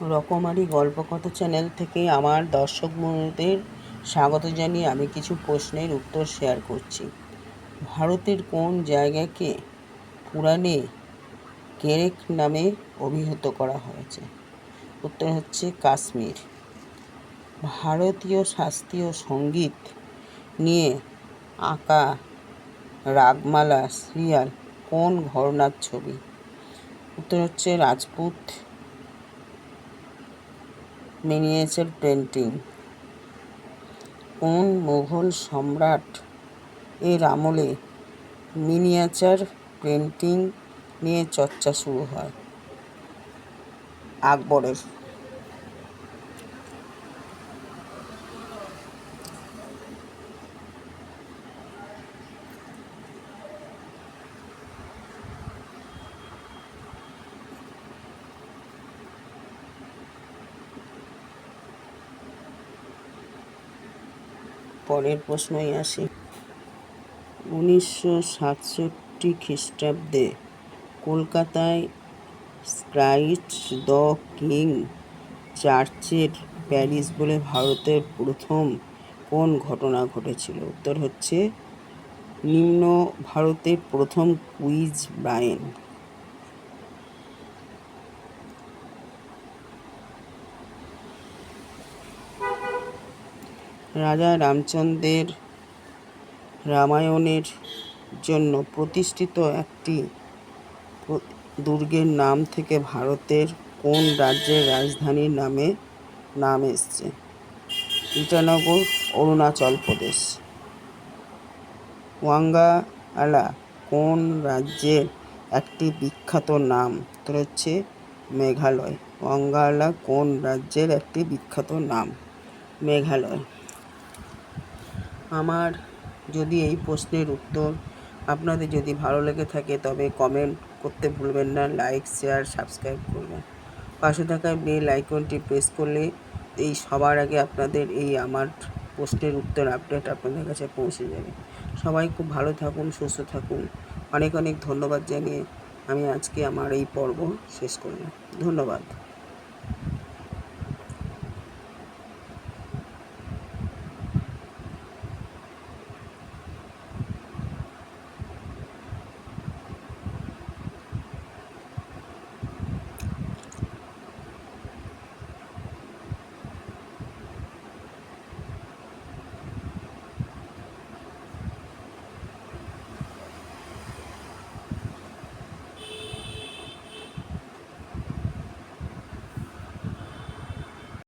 রকমারি গল্পকথা চ্যানেল থেকে আমার দর্শক বন্ধুদের স্বাগত জানিয়ে আমি কিছু প্রশ্নের উত্তর শেয়ার করছি। ভারতের কোন জায়গাকে পুরাণে কেরেক নামে অভিহিত করা হয়েছে? উত্তর হচ্ছে কাশ্মীর। ভারতীয় শাস্ত্রীয় সংগীত নিয়ে আঁকা রাগমালা, সিরিয়াল কোন ঘরনার ছবি? উত্তর হচ্ছে রাজপুত মিনিয়েচার পেন্টিং। কোন মুঘল সম্রাট এর আমলে মিনিয়েচার পেন্টিং নিয়ে চর্চা শুরু হয়? আকবরের পরের প্রশ্নই আসি। উনিশশো সাতষট্টি খ্রিস্টাব্দে কলকাতায় ক্রাইস্ট দ্য কিং চার্চের প্যারিস বলে ভারতের প্রথম কোন ঘটনা ঘটেছিল? উত্তর হচ্ছে, নিম্ন ভারতের প্রথম কুইজ ব্রায়েন রাজা রামচন্দ্রের রামায়ণের জন্য প্রতিষ্ঠিত একটি দুর্গের নাম থেকে ভারতের কোন রাজ্যের রাজধানীর নামে নাম এসছে? ইটানগর, অরুণাচল প্রদেশ। ওয়াঙ্গালা কোন রাজ্যের একটি বিখ্যাত নাম? তোর হচ্ছে মেঘালয়। ওয়াঙ্গালা কোন রাজ্যের একটি বিখ্যাত নাম? মেঘালয়। আমার যদি এই প্রশ্নের উত্তর আপনাদের যদি ভালো লেগে থাকে, তবে কমেন্ট করতে ভুলবেন না লাইক শেয়ার সাবস্ক্রাইব করবেন। পাশে থাকা বেল আইকনটি প্রেস করলে এই সবার আগে আপনাদের এই আমার প্রশ্নের উত্তর আপডেট আপনাদের কাছে পৌঁছে যাবে। সবাই খুব ভালো থাকুন, সুস্থ থাকুন। অনেক অনেক ধন্যবাদ জানিয়ে আমি আজকে আমার এই পর্ব শেষ করলাম। ধন্যবাদ।